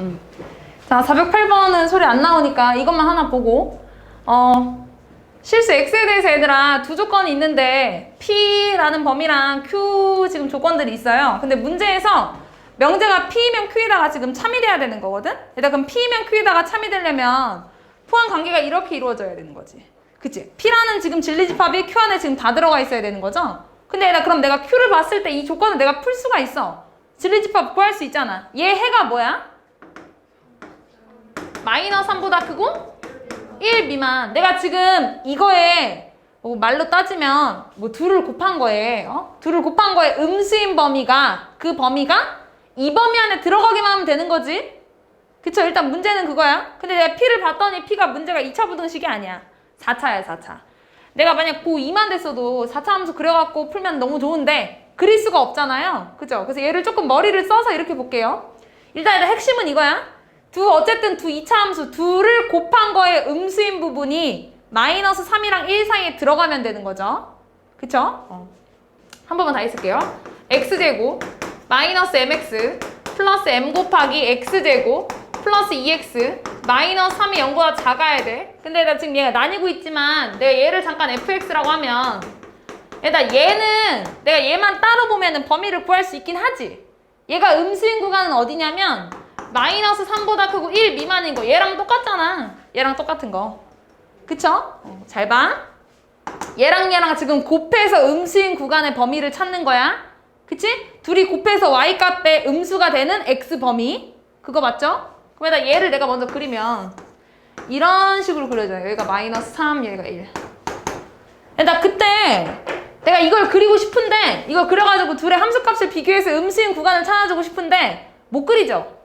음. 자, 408번은 소리 안 나오니까 이것만 하나 보고 어 실수 X에 대해서 얘들아 두 조건이 있는데 P라는 범위랑 Q 지금 조건들이 있어요. 근데 문제에서 명제가 P이면 Q에다가 지금 참이돼야 되는 거거든? 얘들아 그럼 P이면 Q에다가 참이 되려면 포함 관계가 이렇게 이루어져야 되는 거지. 그치? P라는 지금 진리집합이 Q 안에 지금 다 들어가 있어야 되는 거죠? 근데 얘들아 그럼 내가 Q를 봤을 때 이 조건을 내가 풀 수가 있어. 진리집합 구할 수 있잖아. 얘 해가 뭐야? 마이너스 3보다 크고 1 미만. 내가 지금 이거에 뭐 말로 따지면 뭐 둘을 곱한 거에 어? 둘을 곱한 거에 음수인 범위가 그 범위가 이 범위 안에 들어가기만 하면 되는 거지. 그쵸? 일단 문제는 그거야. 근데 내가 P를 봤더니 P가 문제가 2차 부등식이 아니야. 4차야, 4차. 내가 만약 고2만 됐어도 4차 함수 그려갖고 풀면 너무 좋은데 그릴 수가 없잖아요. 그죠? 그래서 얘를 조금 머리를 써서 이렇게 볼게요. 일단 일단 핵심은 이거야. 두 어쨌든 두 2차 함수 둘을 곱한 거에 음수인 부분이 마이너스 3이랑 1 사이에 들어가면 되는 거죠. 그쵸? 어. 한 번만 다 있을게요. x제곱 마이너스 mx 플러스 m 곱하기 x제곱 플러스 2x 마이너스 3이 0보다 작아야 돼. 근데 나 지금 얘가 나뉘고 있지만 내가 얘를 잠깐 fx라고 하면 일단 얘는 내가 얘만 따로 보면은 범위를 구할 수 있긴 하지. 얘가 음수인 구간은 어디냐면 마이너스 3보다 크고 1 미만인 거 얘랑 똑같잖아. 얘랑 똑같은 거. 그쵸? 어, 잘 봐. 얘랑 얘랑 지금 곱해서 음수인 구간의 범위를 찾는 거야. 그치? 둘이 곱해서 y값의 음수가 되는 x 범위. 그거 맞죠? 그러면 얘를 내가 먼저 그리면 이런 식으로 그려져요. 여기가 마이너스 3, 여기가 1. 나 그때 내가 이걸 그리고 싶은데 이걸 그려가지고 둘의 함수값을 비교해서 음수인 구간을 찾아주고 싶은데 못 그리죠?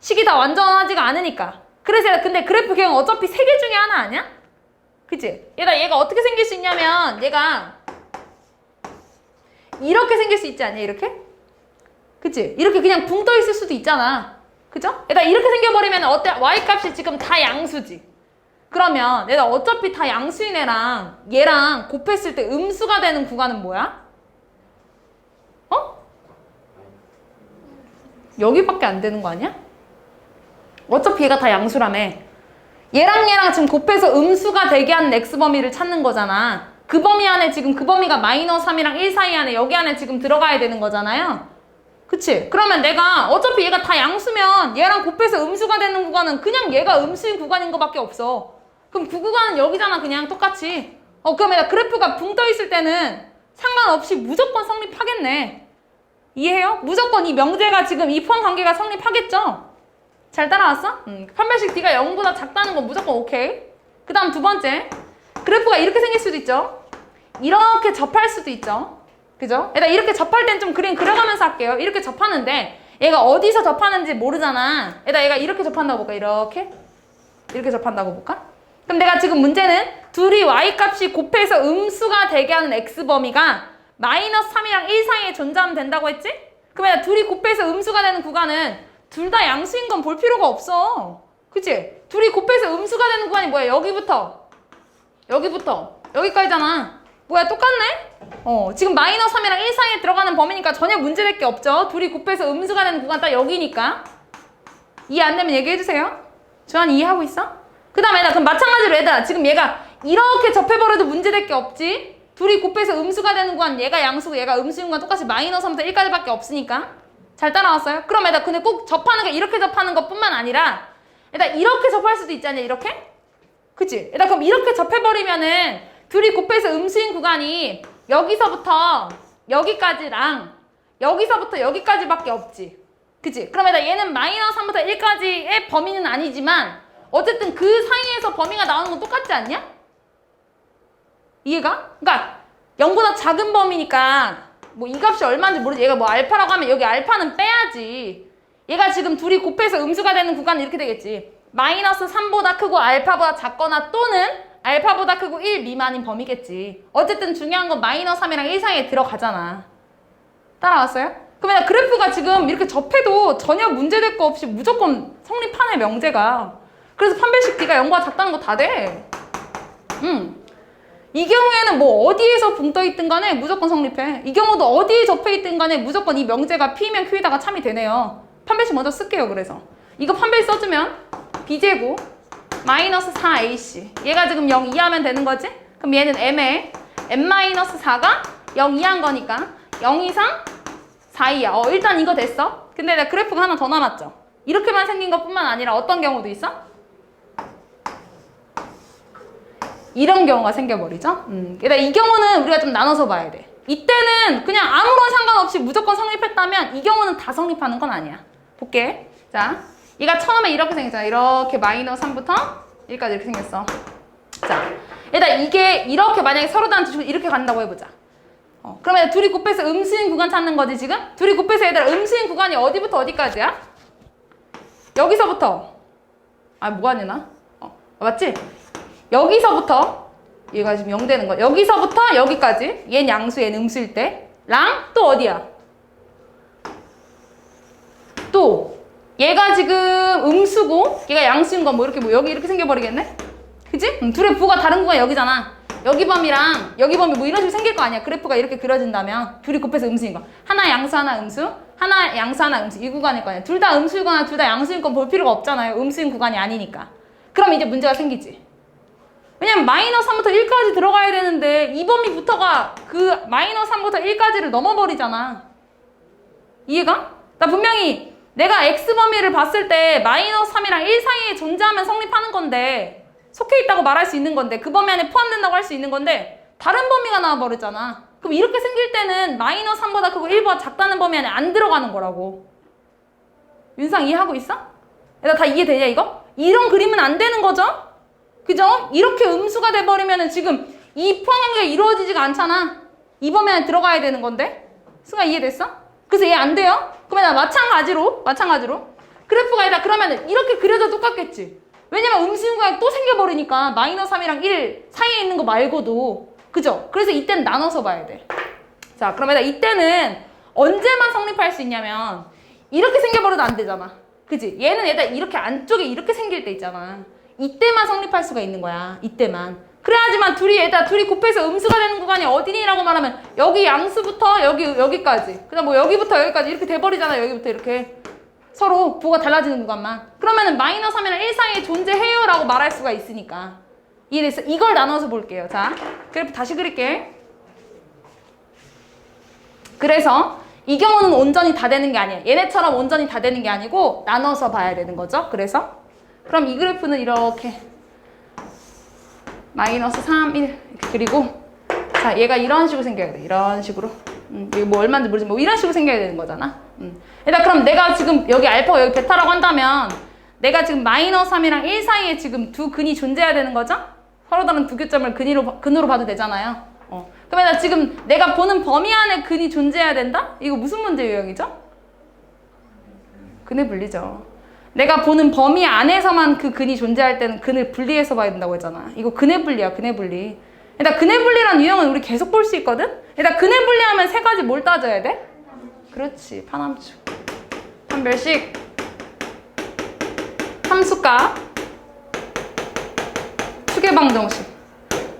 식이 다 완전하지가 않으니까. 그래서 얘가 근데 그래프 개형 어차피 세 개 중에 하나 아니야? 그치? 얘가 얘가 어떻게 생길 수 있냐면 얘가 이렇게 생길 수 있지 않냐 이렇게? 그치? 이렇게 그냥 붕 떠 있을 수도 있잖아. 그죠? 얘가 이렇게 생겨버리면 어때? y값이 지금 다 양수지. 그러면 얘가 어차피 다 양수인 애랑 얘랑 곱했을 때 음수가 되는 구간은 뭐야? 어? 여기밖에 안 되는 거 아니야? 어차피 얘가 다 양수라며. 얘랑 얘랑 지금 곱해서 음수가 되게 하는 x 범위를 찾는 거잖아. 그 범위 안에 지금 그 범위가 마이너스 3이랑 1 사이 안에 여기 안에 지금 들어가야 되는 거잖아요. 그치? 그러면 내가 어차피 얘가 다 양수면 얘랑 곱해서 음수가 되는 구간은 그냥 얘가 음수인 구간인 거밖에 없어. 그럼 그 구간은 여기잖아 그냥 똑같이. 어 그러면 나 그래프가 붕 떠 있을 때는 상관없이 무조건 성립하겠네. 이해해요? 무조건 이 명제가 지금 이 포함 관계가 성립하겠죠? 잘 따라왔어? 음, 판별식 D가 0보다 작다는 건 무조건 오케이. 그 다음 두 번째. 그래프가 이렇게 생길 수도 있죠. 이렇게 접할 수도 있죠. 그죠? 일단 이렇게 접할 땐 좀 그림 그려가면서 할게요. 이렇게 접하는데 얘가 어디서 접하는지 모르잖아. 일단 얘가 이렇게 접한다고 볼까? 이렇게? 이렇게 접한다고 볼까? 그럼 내가 지금 문제는 둘이 y값이 곱해서 음수가 되게 하는 x 범위가 마이너스 3이랑 1 사이에 존재하면 된다고 했지? 그러면 둘이 곱해서 음수가 되는 구간은 둘 다 양수인 건 볼 필요가 없어. 그치? 둘이 곱해서 음수가 되는 구간이 뭐야? 여기부터. 여기부터. 여기까지잖아. 뭐야? 똑같네? 어, 지금 마이너스 3이랑 1 사이에 들어가는 범위니까 전혀 문제될 게 없죠. 둘이 곱해서 음수가 되는 구간 딱 여기니까. 이해 안 되면 얘기해주세요. 주한 이해하고 있어? 그 다음에 나 그럼 마찬가지로 얘들아 지금 얘가 이렇게 접해버려도 문제될 게 없지 둘이 곱해서 음수가 되는 구간 얘가 양수고 얘가 음수인 건 똑같이 마이너스 3부터 1까지밖에 없으니까 잘 따라왔어요? 그럼 얘들아 근데 꼭 접하는 게 이렇게 접하는 것 뿐만 아니라 얘들아 이렇게 접할 수도 있잖아 이렇게? 그치? 얘들아 그럼 이렇게 접해버리면은 둘이 곱해서 음수인 구간이 여기서부터 여기까지랑 여기서부터 여기까지밖에 없지 그치? 그럼 얘들아 얘는 마이너스 3부터 1까지의 범위는 아니지만 어쨌든 그 사이에서 범위가 나오는 건 똑같지 않냐? 이해가? 그러니까 0보다 작은 범위니까 뭐 이 값이 얼마인지 모르지. 얘가 뭐 알파라고 하면 여기 알파는 빼야지. 얘가 지금 둘이 곱해서 음수가 되는 구간은 이렇게 되겠지. 마이너스 3보다 크고 알파보다 작거나 또는 알파보다 크고 1 미만인 범위겠지. 어쨌든 중요한 건 마이너스 3이랑 1 사이에 들어가잖아. 따라왔어요? 그러면 그래프가 지금 이렇게 접해도 전혀 문제될 거 없이 무조건 성립하네 명제가. 그래서 판별식 D가 0보다 작다는 거 다 돼. 음. 이 경우에는 뭐 어디에서 붕떠 있든 간에 무조건 성립해. 이 경우도 어디에 접해 있든 간에 무조건 이 명제가 P면 Q에다가 참이 되네요. 판별식 먼저 쓸게요, 그래서. 이거 판별 써주면 b제곱 마이너스 4ac 얘가 지금 0 이하면 되는 거지? 그럼 얘는 m에 m-4가 0 이하인 거니까 0 이상 4 이하 어 일단 이거 됐어 근데 나 그래프가 하나 더 남았죠 이렇게만 생긴 것뿐만 아니라 어떤 경우도 있어? 이런 경우가 생겨버리죠 음. 그러니까 이 경우는 우리가 좀 나눠서 봐야 돼 이때는 그냥 아무런 상관없이 무조건 성립했다면 이 경우는 다 성립하는 건 아니야 볼게 자 얘가 처음에 이렇게 생겼잖아 이렇게 마이너스 3부터 1까지 이렇게 생겼어 자 일단 이게 이렇게 만약에 서로 다른 주식을 이렇게 간다고 해보자 어, 그러면 둘이 곱해서 음수인 구간 찾는 거지 지금? 둘이 곱해서 얘들아 음수인 구간이 어디부터 어디까지야? 여기서부터 아 뭐가 되나? 어, 맞지? 여기서부터 얘가 지금 0 되는 거야 여기서부터 여기까지 얘는 양수 얘는 음수일 때 랑 또 어디야? 또. 얘가 지금 음수고 얘가 양수인 건 뭐 이렇게 뭐 여기 이렇게 생겨버리겠네? 그지? 음, 둘의 부가 다른 구간 여기잖아. 여기 범위랑 여기 범위 뭐 이런 식으로 생길 거 아니야. 그래프가 이렇게 그려진다면 둘이 곱해서 음수인 거. 하나 양수 하나 음수. 하나 양수 하나 음수. 이 구간일 거 아니야. 둘 다 음수이거나 둘 다 양수인 건 볼 필요가 없잖아요. 음수인 구간이 아니니까. 그럼 이제 문제가 생기지 왜냐면 마이너스 3부터 1까지 들어가야 되는데 이 범위 부터가 그 마이너스 3부터 1까지를 넘어버리잖아 이해가? 나 분명히 내가 x 범위를 봤을 때 마이너스 3이랑 1 사이에 존재하면 성립하는 건데 속해 있다고 말할 수 있는 건데 그 범위 안에 포함된다고 할 수 있는 건데 다른 범위가 나와버렸잖아 그럼 이렇게 생길 때는 마이너스 3보다 크고 1보다 작다는 범위 안에 안 들어가는 거라고 윤상 이해하고 있어? 얘들아 다 이해되냐 이거? 이런 그림은 안 되는 거죠? 그죠? 이렇게 음수가 돼버리면은 지금 이 포함관계가 이루어지지가 않잖아 이 범위 안에 들어가야 되는 건데 승아 이해됐어? 그래서 얘 안 돼요? 그러면 마찬가지로 마찬가지로 그래프가 아니라 그러면은 이렇게 그려도 똑같겠지 왜냐면 음수인구가 또 생겨버리니까 마이너스 3이랑 1 사이에 있는 거 말고도 그죠? 그래서 이때는 나눠서 봐야 돼 자 그러면 이때는 언제만 성립할 수 있냐면 이렇게 생겨버려도 안 되잖아 그지? 얘는 얘들 이렇게 안쪽에 이렇게 생길 때 있잖아 이때만 성립할 수가 있는 거야. 이때만. 그래야지만 둘이 얘들아 둘이 곱해서 음수가 되는 구간이 어디니라고 말하면 여기 양수부터 여기 여기까지. 그다음 뭐 여기부터 여기까지 이렇게 돼 버리잖아 여기부터 이렇게. 서로 부가 달라지는 구간만. 그러면은 마이너스 3이랑 1 사이에 존재해요 라고 말할 수가 있으니까. 이해됐어? 이걸 나눠서 볼게요. 자 그래프 다시 그릴게. 그래서 이 경우는 온전히 다 되는 게 아니야. 얘네처럼 온전히 다 되는 게 아니고 나눠서 봐야 되는 거죠. 그래서 그럼 이 그래프는 이렇게 마이너스 3, 1 이렇게 그리고 자 얘가 이런 식으로 생겨야 돼 이런 식으로 음, 이게 뭐 얼마인지 모르지만 뭐 이런 식으로 생겨야 되는 거잖아 음. 일단 그럼 내가 지금 여기 알파가 여기 베타라고 한다면 내가 지금 마이너스 3이랑 1 사이에 지금 두 근이 존재해야 되는 거죠? 서로 다른 두 교점을 근으로, 근으로 봐도 되잖아요 어. 그러면 나 지금 내가 보는 범위 안에 근이 존재해야 된다? 이거 무슨 문제 유형이죠? 근의 분리죠 내가 보는 범위 안에서만 그 근이 존재할 때는 근을 분리해서 봐야 된다고 했잖아. 이거 근의 분리야, 근의 분리. 일단 근의 분리란 유형은 우리 계속 볼 수 있거든? 일단 근의 분리하면 세 가지 뭘 따져야 돼? 그렇지, 파남축. 판별식. 함수값. 추계방 정식.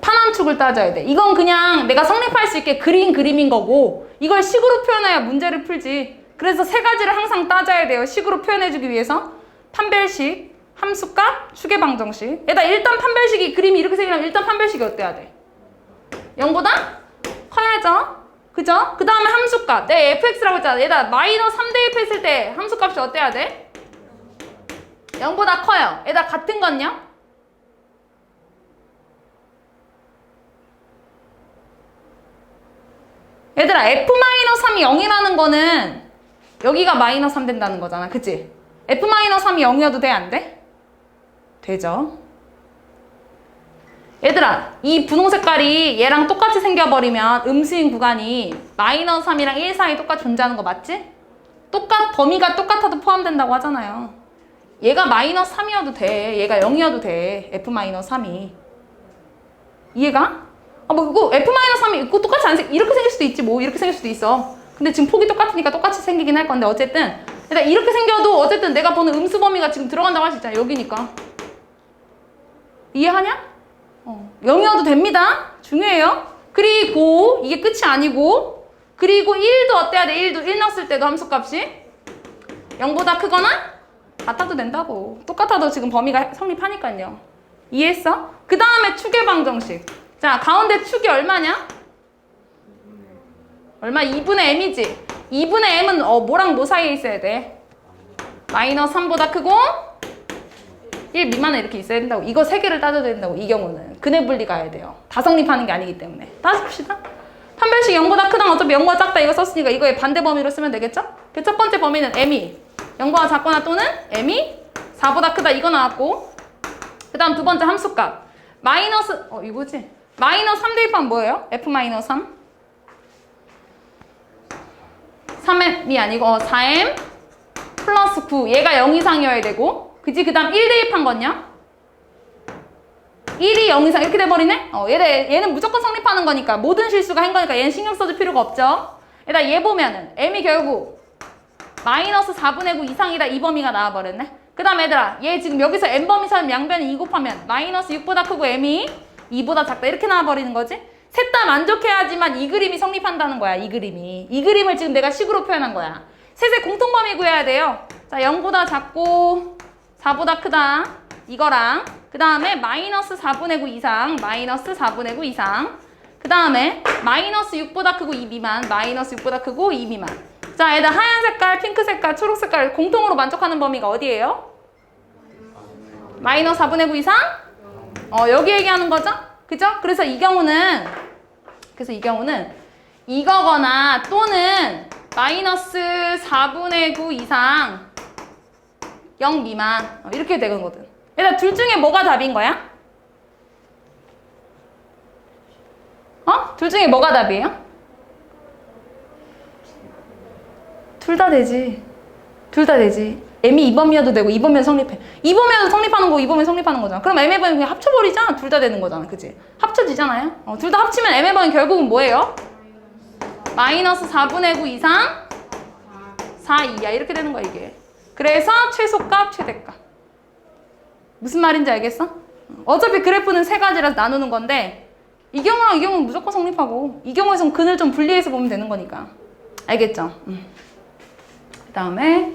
파남축을 따져야 돼. 이건 그냥 내가 성립할 수 있게 그린 그림인 거고 이걸 식으로 표현해야 문제를 풀지. 그래서 세 가지를 항상 따져야 돼요. 식으로 표현해주기 위해서. 판별식, 함수값, 추계방정식. 얘다 일단 판별식이 그림이 이렇게 생기면 일단 판별식이 어때야 돼? 0보다 커야죠. 그죠? 그 다음에 함수값. 내 fx라고 했잖아. 얘다 마이너스 3대 1 했을 때 함수값이 어때야 돼? 0보다 커요. 얘다 같은 건요? 얘들아 f-3이 0이라는 거는 여기가 마이너스 3 된다는 거잖아. 그치? F-3이 0이어도 돼? 안 돼? 되죠. 얘들아, 이 분홍 색깔이 얘랑 똑같이 생겨버리면 음수인 구간이 마이너스 3이랑 1 사이 똑같이 존재하는 거 맞지? 똑같, 범위가 똑같아도 포함된다고 하잖아요. 얘가 마이너스 3이어도 돼. 얘가 0이어도 돼. f-3이. 이해가? 아, 뭐, 이거 f-3이 있고 똑같이 안 생, 이렇게 생길 수도 있지. 뭐, 이렇게 생길 수도 있어. 근데 지금 폭이 똑같으니까 똑같이 생기긴 할 건데, 어쨌든. 일단 이렇게 생겨도 어쨌든 내가 보는 음수 범위가 지금 들어간다고 있잖아. 여기니까. 이해하냐? 어. 0이어도 됩니다. 중요해요. 그리고 이게 끝이 아니고 그리고 1도 어때야 돼? 1도 1 넣었을 때도 함수값이 0보다 크거나 같아도 된다고. 똑같아도 지금 범위가 성립하니까요. 이해했어? 그 다음에 축의 방정식. 자, 가운데 축이 얼마냐? 얼마? 2분의 m이지. 2분의 m은 어, 뭐랑 뭐 사이에 있어야 돼? 마이너스 3보다 크고 1 미만에 이렇게 있어야 된다고. 이거 세 개를 따져야 된다고. 이 경우는. 근해 분리 가야 돼요. 다 성립하는 게 아니기 때문에. 봅시다. 판별식 0보다 크다 어차피 0보다 작다 이거 썼으니까 이거의 반대 범위로 쓰면 되겠죠? 그 첫 번째 범위는 m이 0보다 작거나 또는 m이 4보다 크다 이거 나왔고 그 다음 두 번째 함수값 마이너스 어 이거지? 마이너스 3 대입하면 뭐예요? f 마이너스 3 3m이 아니고 어, 4m 플러스 9 얘가 0 이상이어야 되고. 그지? 그 다음 1 대입한 건요? 1이 0 이상. 이렇게 돼버리네? 어, 얘네, 얘는 무조건 성립하는 거니까. 모든 실수가 한 거니까. 얘는 신경 써줄 필요가 없죠? 얘다 얘 보면은 m이 결국 마이너스 4분의 9 이상이다. 이 범위가 나와버렸네? 그 다음 얘들아 얘 지금 여기서 n범위 사면 양변에 2 곱하면 마이너스 6보다 크고 m이 2보다 작다. 이렇게 나와버리는 거지 셋 다 만족해야지만 이 그림이 성립한다는 거야 이 그림이 이 그림을 지금 내가 식으로 표현한 거야 셋의 공통범위 구해야 돼요 자 0보다 작고 4보다 크다 이거랑 그 다음에 마이너스 4분의 9 이상 마이너스 4분의 9 이상 그 다음에 마이너스 6보다 크고 2 미만 마이너스 6보다 크고 2 미만 자 얘들 하얀 색깔 핑크 색깔 초록 색깔 공통으로 만족하는 범위가 어디예요? 마이너스 4분의 9 이상? 어 여기 얘기하는 거죠? 그죠? 그래서 이 경우는 그래서 이 경우는 이거거나 또는 마이너스 4분의 9 이상 0 미만 어, 이렇게 되는 거든 일단 둘 중에 뭐가 답인 거야? 어? 둘 중에 뭐가 답이에요? 둘 다 되지 둘 다 되지 M이 2범위여도 되고 2범위면 성립해 2범위여도 성립하는 거고 2범위 성립하는 거잖아 그럼 M의 범위 그냥 합쳐버리자 둘 다 되는 거잖아 그치? 합쳐지잖아요 어, 둘 다 합치면 M의 범위 결국은 뭐예요? 마이너스 4분의 9 이상 4 이하 이렇게 되는 거야 이게 그래서 최소값 최대값 무슨 말인지 알겠어? 어차피 그래프는 세 가지라서 나누는 건데 이 경우랑 이 경우는 무조건 성립하고 이 경우에선 근을 좀 분리해서 보면 되는 거니까 알겠죠? 음. 그 다음에